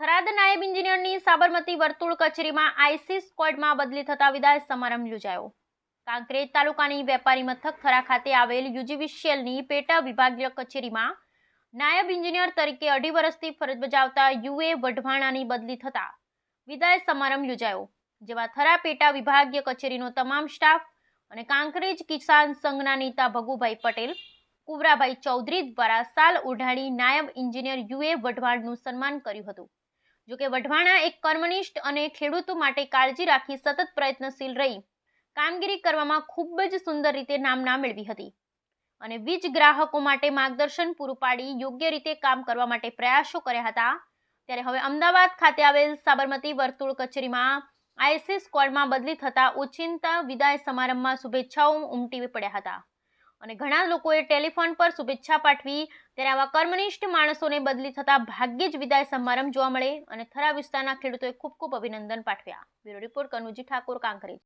થરાદ નાયબ એન્જિનિયરની સાબરમતી વર્તુળ કચેરીમાં આઈસી સ્ક્વોડમાં બદલી થતા વિદાય સમારંભ યોજાયો. કાંકરેજ તાલુકાની વેપારી મથક થરા ખાતે આવેલ યુજીવીસીએલની પેટા વિભાગીય કચેરીમાં નાયબ એન્જિનિયર તરીકે અઢી વર્ષથી ફરજ બજાવતા યુએ વઢવાણાની બદલી થતા વિદાય સમારંભ યોજાયો, જેમાં થરા પેટા વિભાગીય કચેરીનો તમામ સ્ટાફ અને કાંકરેજ કિસાન સંઘના નેતા ભગુભાઈ પટેલ, કુવરાભાઈ ચૌધરી દ્વારા સાલ ઉઢાડી નાયબ એન્જિનિયર યુએ વઢવાણનું સન્માન કર્યું હતું. જોકે વઢવાણા એક કર્મનિષ્ઠ અને ખેડૂતો માટે કાળજી રાખી સતત પ્રયત્નશીલ રહી. કામગીરી કરવામાં ખૂબ જ સુંદર રીતે નામના મેળવી હતી. અને વીજ ગ્રાહકો માટે માર્ગદર્શન પૂરું પાડી યોગ્ય રીતે કામ કરવા માટે પ્રયાસો કર્યા હતા. ત્યારે હવે અમદાવાદ ખાતે આવેલ સાબરમતી વર્તુળ કચેરીમાં આઈસી કોર્ડમાં બદલી થતા ઓચિંતા વિદાય સમારંભમાં શુભેચ્છાઓ ઉમટી પડ્યા હતા. અને ઘણા લોકોએ ટેલિફોન પર શુભેચ્છા પાઠવી. ત્યારે આવા કર્મનિષ્ઠ માણસોને બદલી થતા ભાગ્યે જ વિદાય સમારંભ જોવા મળે. અને થરા વિસ્તારના ખેડૂતોએ ખૂબ ખૂબ અભિનંદન પાઠવ્યા. Bureau report Kanuji Thakor, Kankrej.